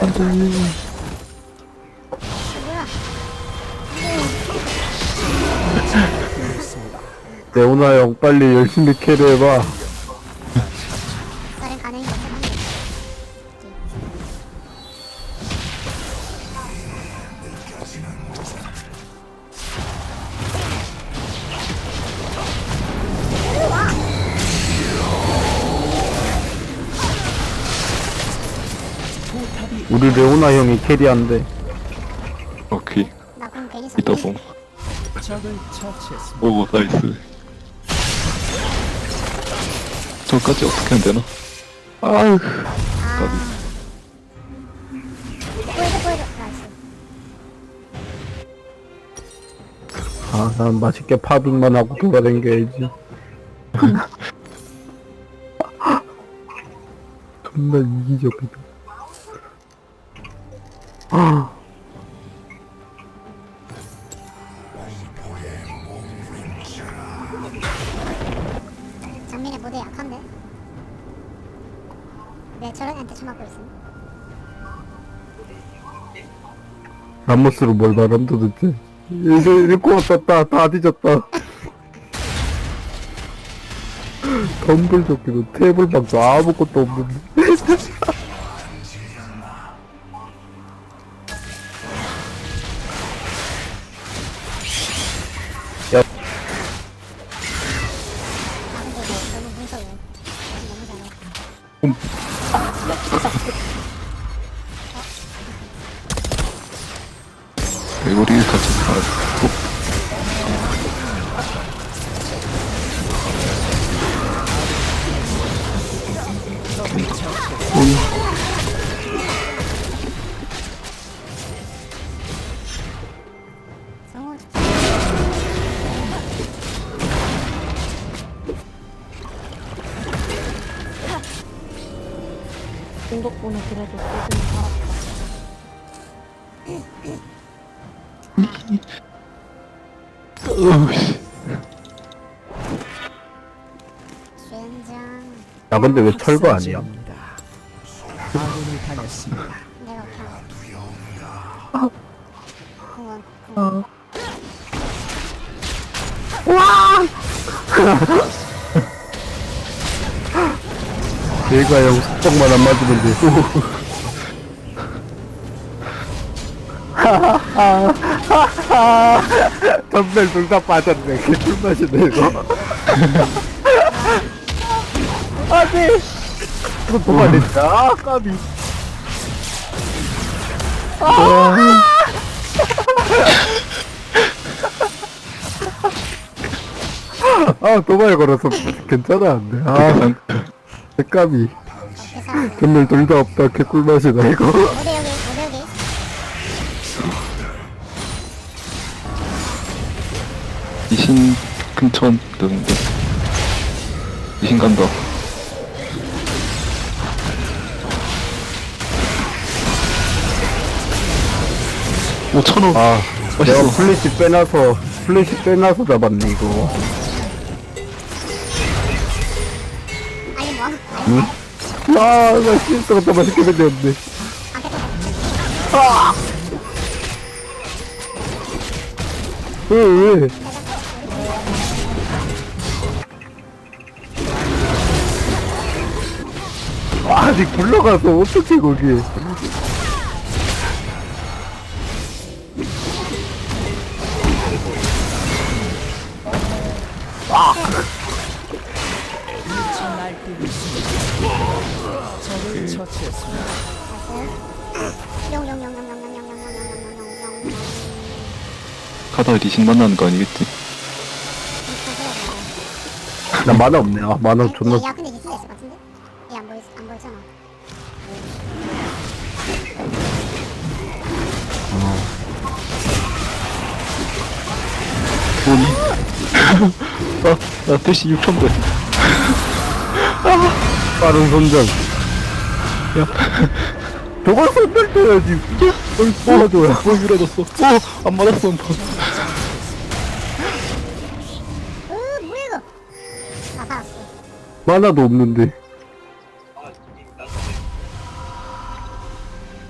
뭐야? 레오나 형 빨리 열심히 캐리해봐 우리 레오나 형이 캐리한대 오케이 나 그럼 괜히 썼네. 이따 봄 오, 나이스. 저까지 어떻게 하면 되나? 아유, 아. 보여줘, 보여줘. 나이스. 아난 맛있게 파밍만 하고 돌아다녀야지 존나 이기적이다 정민의 무대 약한데? 왜 저런 애한테 처맞고 있음? 라모스로 뭘 말함 도대체 이제 리코가 떴다 다 뒤졌다 덤블 조끼도 테이블 방도 아무것도 없는데 아, 아, 아. 개구리 같이 다 공 덕분에 그래도 조금 살았다. 젠장. 야 근데 왜 철거 아니야? 아군이 당했습니다. 내가 그냥. 공원. 공원. 얘가 형 속박만 안 맞으면 돼 덤벨 둘다 빠졌네. 개술 맛이네 이거. 아니. 이거 도망냈다. 아 까비. 아 도발 걸어서 괜찮아 안돼 아 까비 계산. 덤벨 둘다 없다 개꿀 맛이다 이거. 이신 근처 뜨는데. 이신 간다. 오, 천 원. 아 맛있어. 내가 플래시 빼놔서 플래시 빼놔서 잡았네 이거 뭐. 아나 실수가 더 맛있게 생겼네 아. 왜 왜? 아직 굴러가서 어떻게 거기 날 처치했습니다. 가다 리신 만나는 거 아니겠지? 나 만화 없네. 아, 만화 존나. 어. 아, 나 대시 6천 번. 빠른 손전. 야, 저걸 손댈 때야지 뭘 뽑아줘야 뭐 유라졌어. 오, 안 맞았어. 으 뭐야 이거? 나 살았어. 만화도 없는데